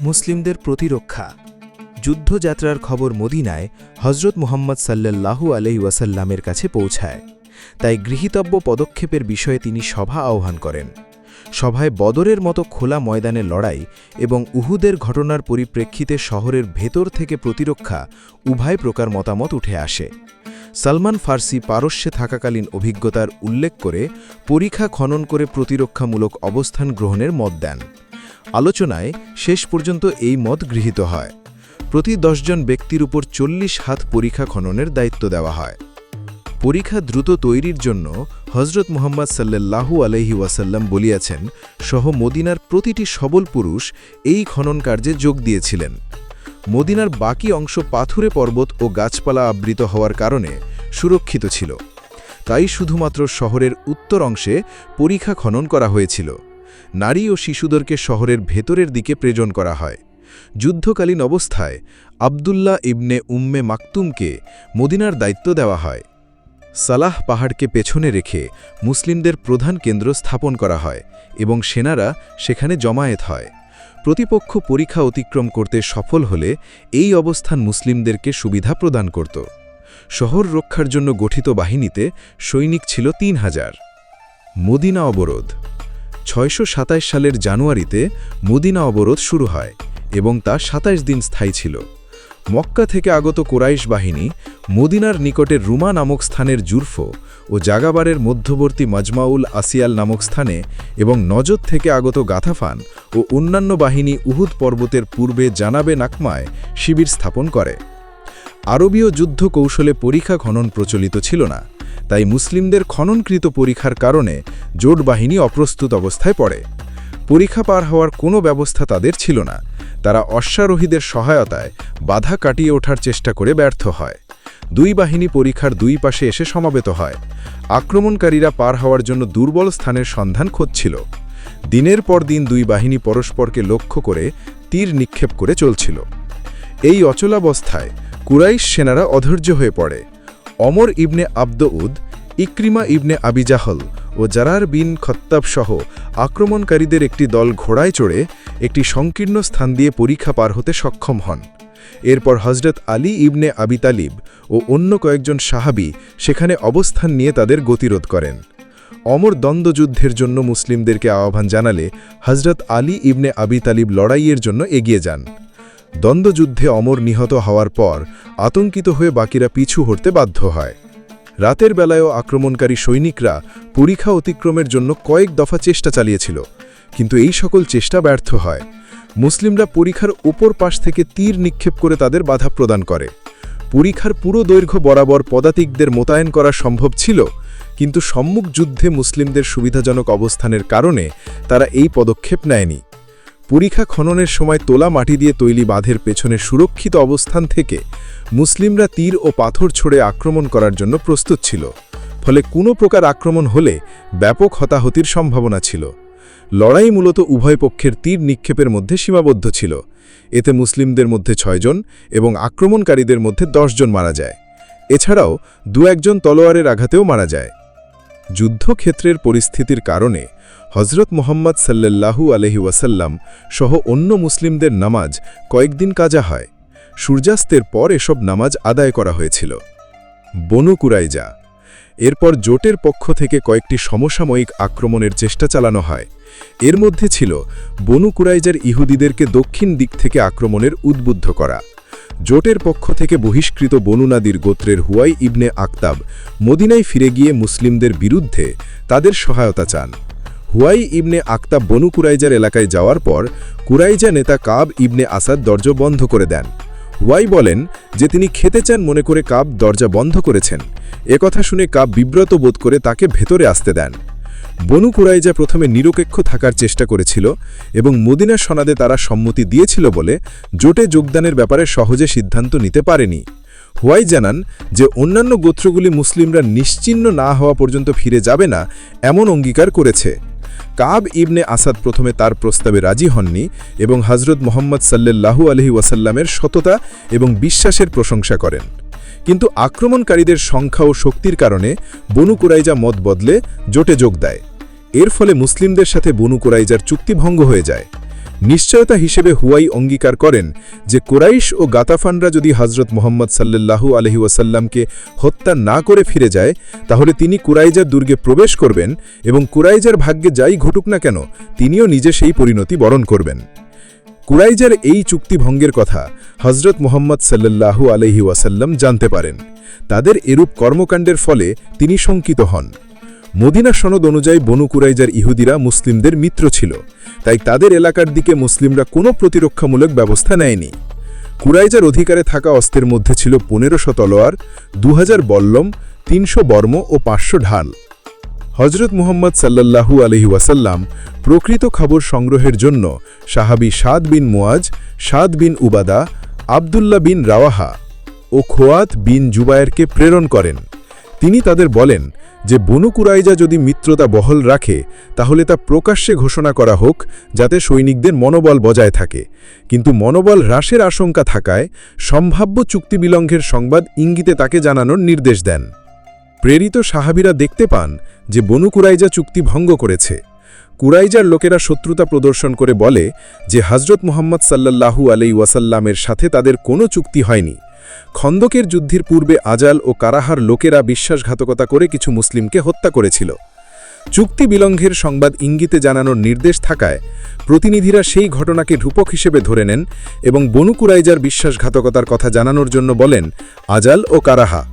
মুসলিমদের প্রতিরক্ষা। যুদ্ধযাত্রার খবর মদিনায় হজরত মুহাম্মদ সাল্লাল্লাহু আলহি ওয়াসাল্লামের কাছে পৌঁছায়। তাই গৃহীতব্য পদক্ষেপের বিষয়ে তিনি সভা আহ্বান করেন। সভায় বদরের মতো খোলা ময়দানে লড়াই এবং উহুদের ঘটনার পরিপ্রেক্ষিতে শহরের ভেতর থেকে প্রতিরক্ষা উভয় প্রকার মতামত উঠে আসে। সালমান ফার্সি পারস্যে থাকাকালীন অভিজ্ঞতার উল্লেখ করে পরীক্ষা খনন করে প্রতিরক্ষামূলক অবস্থান গ্রহণের মত দেন। আলোচনায় শেষ পর্যন্ত এই মত গৃহীত হয়। প্রতি দশজন ব্যক্তির উপর চল্লিশ হাত পরীক্ষা খননের দায়িত্ব দেওয়া হয়। পরীক্ষা দ্রুত তৈরির জন্য হজরত মুহাম্মদ সাল্লাল্লাহু আলহি ওয়াসাল্লাম বলিয়াছেন, সহ মদিনার প্রতিটি সবল পুরুষ এই খনন কার্যে যোগ দিয়েছিলেন। মদিনার বাকি অংশ পাথুরে পর্বত ও গাছপালা আবৃত হওয়ার কারণে সুরক্ষিত ছিল। তাই শুধুমাত্র শহরের উত্তর অংশে পরীক্ষা খনন করা হয়েছিল। নারী ও শিশুদেরকে শহরের ভেতরের দিকে প্রেরণ করা হয়। যুদ্ধকালীন অবস্থায় আবদুল্লাহ ইবনে উম্মে মাকতুমকে মদিনার দায়িত্ব দেওয়া হয়। সালাহ পাহাড়কে পেছনে রেখে মুসলিমদের প্রধান কেন্দ্র স্থাপন করা হয় এবং সেনারা সেখানে জমায়েত হয়। প্রতিপক্ষ পরীক্ষা অতিক্রম করতে সফল হলে এই অবস্থান মুসলিমদেরকে সুবিধা প্রদান করত। শহর রক্ষার জন্য গঠিত বাহিনীতে সৈনিক ছিল তিন হাজার। মদিনা অবরোধ ছয়শো সাতাশ সালের জানুয়ারিতে মদিনা অবরোধ শুরু হয় এবং তা সাতাইশ দিন স্থায়ী ছিল। মক্কা থেকে আগত কোরাইশ বাহিনী মদিনার নিকটের রুমা নামক স্থানের জুরফো ও জাগাবারের মধ্যবর্তী মজমাউল আসিয়াল নামক স্থানে এবং নজদ থেকে আগত গাথাফান ও অন্যান্য বাহিনী উহুদ পর্বতের পূর্বে জানাবে নাকমায় শিবির স্থাপন করে। আরবীয় যুদ্ধ কৌশলে পরীক্ষা খনন প্রচলিত ছিল না। তাই মুসলিমদের খননকৃত পরীক্ষার কারণে জোট বাহিনী অপ্রস্তুত অবস্থায় পড়ে। পরীক্ষা পার হওয়ার কোনো ব্যবস্থা তাদের ছিল না। তারা অশ্বারোহীদের সহায়তায় বাধা কাটিয়ে ওঠার চেষ্টা করে ব্যর্থ হয়। দুই বাহিনী পরীক্ষার দুই পাশে এসে সমাবেত হয়। আক্রমণকারীরা পার হওয়ার জন্য দুর্বল স্থানের সন্ধান খুঁজছিল। দিনের পর দিন দুই বাহিনী পরস্পরকে লক্ষ্য করে তীর নিক্ষেপ করে চলছিল। এই অচলাবস্থায় কুরাইশ সেনারা অধৈর্য হয়ে পড়ে। অমর ইবনে আব্দউদ, ইক্রিমা ইবনে আবিজাহল ও জারার বিন খত্তাব সহ আক্রমণকারীদের একটি দল ঘোড়ায় চড়ে একটি সংকীর্ণ স্থান দিয়ে পরীক্ষা পার হতে সক্ষম হন। এরপর হজরত আলী ইবনে আবি তালিব ও অন্য কয়েকজন সাহাবি সেখানে অবস্থান নিয়ে তাদের গতিরোধ করেন। অমর দ্বন্দ্বযুদ্ধের জন্য মুসলিমদেরকে আহ্বান জানালে হজরত আলী ইবনে আবি তালিব লড়াইয়ের জন্য এগিয়ে যান। দ্বন্দ্বযুদ্ধে অমর নিহত হওয়ার পর আতঙ্কিত হয়ে বাকিরা পিছু হটতে বাধ্য হয়। রাতের বেলায়ও আক্রমণকারী সৈনিকরা পরীক্ষা অতিক্রমের জন্য কয়েক দফা চেষ্টা চালিয়েছিল, কিন্তু এই সকল চেষ্টা ব্যর্থ হয়। মুসলিমরা পরীক্ষার ওপর পাশ থেকে তীর নিক্ষেপ করে তাদের বাধা প্রদান করে। পরীক্ষার পুরো দৈর্ঘ্য বরাবর পদাতিকদের মোতায়েন করা সম্ভব ছিল, কিন্তু সম্মুখ যুদ্ধে মুসলিমদের সুবিধাজনক অবস্থানের কারণে তারা এই পদক্ষেপ নেয়নি। পরীক্ষা খননের সময় তোলা মাটি দিয়ে তৈরি বাঁধের পেছনে সুরক্ষিত অবস্থান থেকে মুসলিমরা তীর ও পাথর ছড়ে আক্রমণ করার জন্য প্রস্তুত ছিল। ফলে কোনো প্রকার আক্রমণ হলে ব্যাপক হতাহতির সম্ভাবনা ছিল। লড়াই মূলত উভয় পক্ষের তীর নিক্ষেপের মধ্যে সীমাবদ্ধ ছিল। এতে মুসলিমদের মধ্যে ছয়জন এবং আক্রমণকারীদের মধ্যে জন মারা যায়। এছাড়াও দু একজন তলোয়ারের আঘাতেও মারা যায়। যুদ্ধক্ষেত্রের পরিস্থিতির কারণে হজরত মোহাম্মদ সাল্লাল্লাহু আলহি ওয়াসাল্লাম সহ অন্য মুসলিমদের নামাজ কয়েকদিন কাজা হয়। সূর্যাস্তের পর এসব নামাজ আদায় করা হয়েছিল। বনু কুরাইজা। এরপর জোটের পক্ষ থেকে কয়েকটি সমসাময়িক আক্রমণের চেষ্টা চালানো হয়। এর মধ্যে ছিল বনু কুরাইজার ইহুদিদেরকে দক্ষিণ দিক থেকে আক্রমণের উদ্বুদ্ধ করা। জোটের পক্ষ থেকে বহিষ্কৃত বনুনাদির গোত্রের হুয়াই ইবনে আক্তাব মদিনায় ফিরে গিয়ে মুসলিমদের বিরুদ্ধে তাদের সহায়তা চান। হুয়াই ইবনে আক্তাব বনু কুরাইজার এলাকায় যাওয়ার পর কুরাইজা নেতা কাব ইবনে আসাদ দরজা বন্ধ করে দেন। হুয়াই বলেন যে তিনি খেতে চান মনে করে কাব দরজা বন্ধ করেছেন। একথা শুনে কাব বিব্রত বোধ করে তাকে ভেতরে আসতে দেন। বনু কুরাইজা প্রথমে নিরপেক্ষ থাকার চেষ্টা করেছিল এবং মদিনা সনাদে তারা সম্মতি দিয়েছিল বলে জোটে যোগদানের ব্যাপারে সহজে সিদ্ধান্ত নিতে পারেনি। হুয়াই জানান যে অন্যান্য গোত্রগুলি মুসলিমরা নিশ্চিন্ন না হওয়া পর্যন্ত ফিরে যাবে না, এমন অঙ্গীকার করেছে। কাব ইবনে আসাদ প্রথমে তার প্রস্তাবে রাজি হননি এবং হজরত মোহাম্মদ সাল্লাহু আলহি ওয়াসাল্লামের সততা এবং বিশ্বাসের প্রশংসা করেন। কিন্তু আক্রমণকারীদের সংখ্যা ও শক্তির কারণে বনু কুরাইজা মত বদলে জোটে যোগ দেয়। এর ফলে মুসলিমদের সাথে বনু কুরাইজার চুক্তিভঙ্গ হয়ে যায়। নিশ্চয়তা হিসেবে হুয়াই অঙ্গীকার করেন যে কোরাইশ ও গাতাফানরা যদি হজরত মোহাম্মদ সাল্লাল্লাহু আলহি ওয়াসাল্লামকে হত্যা না করে ফিরে যায়, তাহলে তিনি কুরাইজার দুর্গে প্রবেশ করবেন এবং কুরাইজার ভাগ্যে যাই ঘটুক না কেন, তিনিও নিজে সেই পরিণতি বরণ করবেন। কুরাইজার এই চুক্তি ভঙ্গের কথা হজরত মোহাম্মদ সাল্লাল্লাহু আলহি ওয়াসাল্লাম জানতে পারেন। তাদের এরূপ কর্মকাণ্ডের ফলে তিনি শঙ্কিত হন। মদিনা সনদ অনুযায়ী বনু কুরাইজার ইহুদিরা মুসলিমদের মিত্র ছিল, তাই তাদের এলাকার দিকে মুসলিমরা কোনো প্রতিরক্ষামূলক ব্যবস্থা নেয়নি। কুরাইজার অধিকারে থাকা অস্ত্রের মধ্যে ছিল পনেরোশো তলোয়ার দু হাজার বল্লম, তিনশো বর্ম ও পাঁচশো ঢাল। হজরত মুহম্মদ সাল্লাল্লাহু আলহি ওয়াসাল্লাম প্রকৃত খবর সংগ্রহের জন্য সাহাবি সাদ বিন মুয়াজ, সাদ বিন উবাদা আবদুল্লা বিন রাওয়াহা ও খোয়াত বিন জুবায়েরকে প্রেরণ করেন। তিনি তাদের বলেন যে বনু কুরাইজা যদি মিত্রতা বহল রাখে, তাহলে তা প্রকাশ্যে ঘোষণা করা হোক যাতে সৈনিকদের মনোবল বজায় থাকে। কিন্তু মনোবল হ্রাসের আশঙ্কা থাকায় সম্ভাব্য চুক্তি বিলঙ্ঘের সংবাদ ইঙ্গিতে তাকে জানানোর নির্দেশ দেন। প্রেরিত সাহাবিরা দেখতে পান যে বনু কুরাইজা চুক্তি ভঙ্গ করেছে। কুরাইজার লোকেরা শত্রুতা প্রদর্শন করে বলে যে হজরত মোহাম্মদ সাল্লাল্লাহু আলাই ওয়াসাল্লামের সাথে তাদের কোনো চুক্তি হয়নি। খন্দকের যুদ্ধের পূর্বে আজাল ও কারাহার লোকেরা বিশ্বাসঘাতকতা করে কিছু মুসলিমকে হত্যা করেছিল। চুক্তি বিলঙ্ঘের সংবাদ ইঙ্গিতে জানানোর নির্দেশ থাকায় প্রতিনিধিরা সেই ঘটনাকে রূপক হিসেবে ধরে নেন এবং বনুকুরাইজার বিশ্বাসঘাতকতার কথা জানানোর জন্য বলেন, আজাল ও কারাহা।